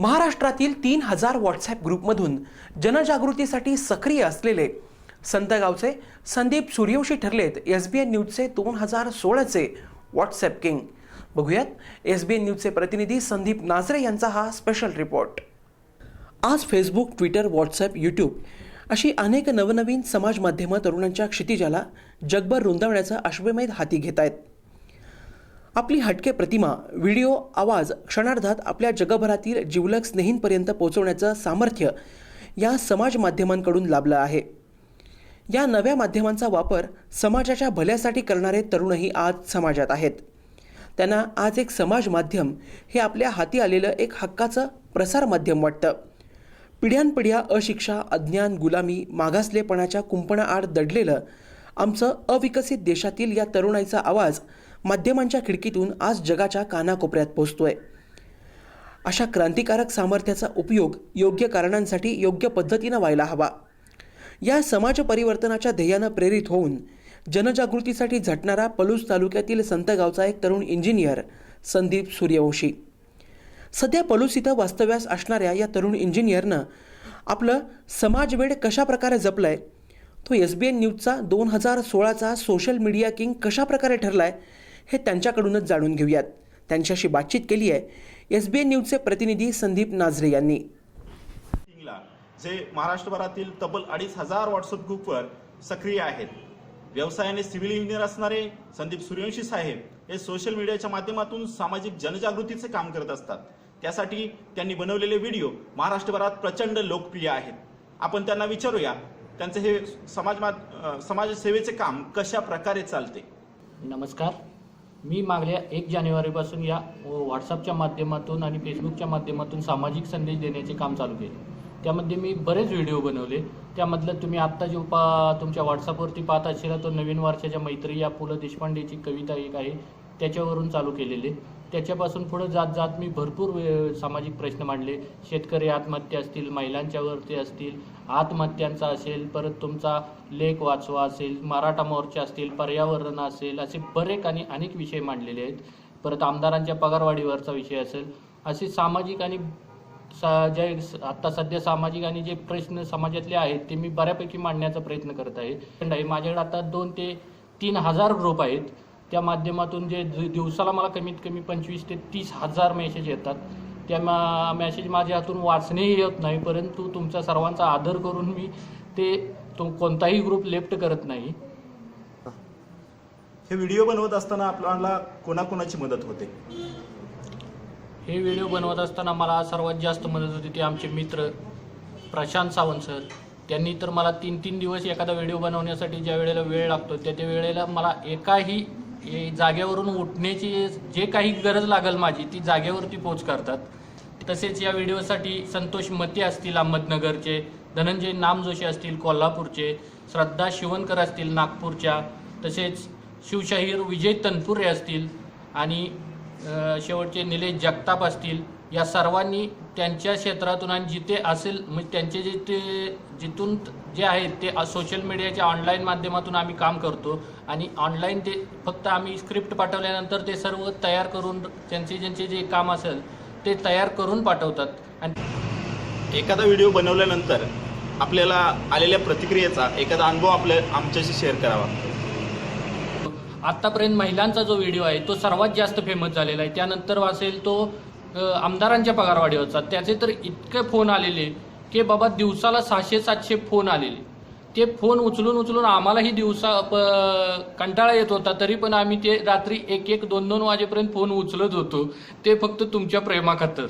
महाराष्ट्रातील तीन हजार व्हॉट्सॲप ग्रुपमधून जनजागृतीसाठी सक्रिय असलेले संतगावचे संदीप सूर्यवंशी ठरलेत एस बी एन न्यूजचे दोन हजार सोळाचे व्हॉट्सॲप किंग. बघूयात एस बी एन न्यूजचे प्रतिनिधी संदीप नाझरे यांचा हा स्पेशल रिपोर्ट आज फेसबुक ट्विटर व्हॉट्सॲप यूट्यूब अशी अनेक नवनवीन समाज माध्यमं तरुणांच्या क्षितिजाला जगभर रुंदावण्याचा अश्वमेध हाती घेत आहेत आपली हटके प्रतिमा व्हिडिओ आवाज क्षणार्धात आपल्या जगभरातील जिवलक स्नेहींपर्यंत पोहोचवण्याचं सामर्थ्य या समाज माध्यमांकडून लाभलं आहे. या नव्या माध्यमांचा वापर समाजाच्या भल्यासाठी करणारे तरुणही आज समाजात आहेत. त्यांना आज एक समाज माध्यम हे आपल्या हाती आलेलं एक हक्काचं प्रसार माध्यम वाटतं. पिढ्यानपिढ्या अशिक्षा अज्ञान गुलामी मागासलेपणाच्या कुंपणाआड दडलेलं आमचं अविकसित देशातील या तरुणाईचा आवाज माध्यमांच्या खिडकीतून आज जगाच्या कानाकोपऱ्यात पोहोचतोय. अशा क्रांतिकारक सामर्थ्याचा उपयोग योग्य कारणांसाठी योग्य पद्धतीनं व्हायला हवा. या समाज परिवर्तनाच्या ध्येयानं प्रेरित होऊन जनजागृतीसाठी झटणारा पलूस तालुक्यातील संत गावचा एक तरुण इंजिनियर संदीप सूर्यवंशी. सध्या पलूस इथं वास्तव्यास असणाऱ्या या तरुण इंजिनियरनं आपलं समाजवेड कशा प्रकारे जपलंय? तो एस बी एन न्यूजचा दोन हजार सोळाचा सोशल मीडिया किंग कशा प्रकारे ठरलाय? हे त्यांच्याकडूनच जाणून घेऊयात. त्यांच्याशी बातचीत केली आहे एस बी एन न्यूजचे प्रतिनिधी संदीप नाझरे यांनी. जे महाराष्ट्रभरातील तब्बल अडीच हजार व्हॉट्सअप ग्रुपवर सक्रिय आहेत. व्यवसायाने सिव्हिल इंजिनियर असणारे संदीप सूर्यवंशी साहेब हे सोशल मीडियाच्या माध्यमातून सामाजिक जनजागृतीचे काम करत असतात. त्यासाठी त्यांनी बनवलेले व्हिडिओ महाराष्ट्रभरात प्रचंड लोकप्रिय आहेत. आपण त्यांना विचारूया त्यांचे हे समाज समाजसेवेचे काम कशा प्रकारे चालते? नमस्कार. मी मागल्या एक जानेवारीपासून या व्हॉट्सअपच्या माध्यमातून आणि फेसबुकच्या माध्यमातून सामाजिक संदेश देण्याचे काम चालू केले. त्यामध्ये मी बरेच व्हिडिओ बनवले. त्यामधलं तुम्ही आत्ता जो पा तुमच्या व्हॉट्सअपवरती पाहत असेल तो नवीन वर्षाच्या मैत्री या पु ल देशपांडेची कविता एक आहे त्याच्यावरून चालू केलेले. त्याच्यापासून पुढं जात जात मी भरपूर सामाजिक प्रश्न मांडले. शेतकरी आत्महत्या असतील महिलांच्यावरती असतील आत्महत्यांचा असेल परत तुमचा लेख वाचवा असेल मराठा मोर्चा असतील पर्यावरण असेल असे बरेच आणि अनेक विषय मांडलेले आहेत. परत आमदारांच्या पगारवाढीवरचा विषय असेल. असे सामाजिक आणि सा जे आत्ता सध्या सामाजिक आणि जे प्रश्न समाजातले आहेत ते मी बऱ्यापैकी मांडण्याचा प्रयत्न करत आहे. आहे माझ्याकडे आता दोन ते तीन हजार ग्रुप आहेत. त्या माध्यमातून जे दिवसाला मला कमीत कमी पंचवीस ते तीस हजार मेसेज येतात. त्या मा मेसेज माझ्या हातून वाचणेही येत नाही परंतु तुमचा सर्वांचा आदर करून मी ते तो कोणताही ग्रुप लेफ्ट करत नाही. हे व्हिडिओ बनवत असताना आपल्याला कोणाकोणाची मदत होते? हे व्हिडिओ बनवत असताना मला सर्वात जास्त मदत होती ते आमचे मित्र प्रशांत सावंत सर. त्यांनी तर मला तीन तीन दिवस एखादा व्हिडिओ बनवण्यासाठी ज्या वेळेला वेळ लागतो त्या त्या वेळेला मला एकाही जागेवरून उठण्याची जे काही गरज लागेल माझी ती जागेवरती पोच करतात. तसेच या व्हिडिओसाठी संतोष मते असतील अहमदनगरचे धनंजय नामजोशी असतील कोल्हापूरचे श्रद्धा शिवणकर असतील नागपूरच्या तसेच शिवशाहीर विजय तनपुरे असतील आणि शेवटचे निलेश जगताप असतील या सर्वांनी त्यांच्या क्षेत्रातून आणि जिथे असेल म्हणजे त्यांचे जे ते जिथून जे आहेत ते सोशल मीडियाच्या ऑनलाईन माध्यमातून आम्ही काम करतो. आणि ऑनलाईन ते फक्त आम्ही स्क्रिप्ट पाठवल्यानंतर ते सर्व तयार करून त्यांचे ज्यांचे जे काम असेल ते तयार करून पाठवतात. आणि एखादा व्हिडिओ बनवल्यानंतर आपल्याला आलेल्या प्रतिक्रियेचा एखादा अनुभव आपल्या आमच्याशी शेअर करावा. आत्तापर्यंत महिलांचा जो व्हिडिओ आहे तो सर्वात जास्त फेमस झालेला आहे. त्यानंतर असेल तो आमदारांच्या पगारवाढीवरचा. त्याचे तर इतके फोन आलेले की बाबा दिवसाला सहाशे सातशे फोन आलेले. ते फोन उचलून उचलून आम्हालाही दिवसा प- कंटाळा येत होता. तरी पण आम्ही ते रात्री एक एक दोन दोन वाजेपर्यंत फोन उचलत होतो. ते फक्त तुमच्या प्रेमाखातर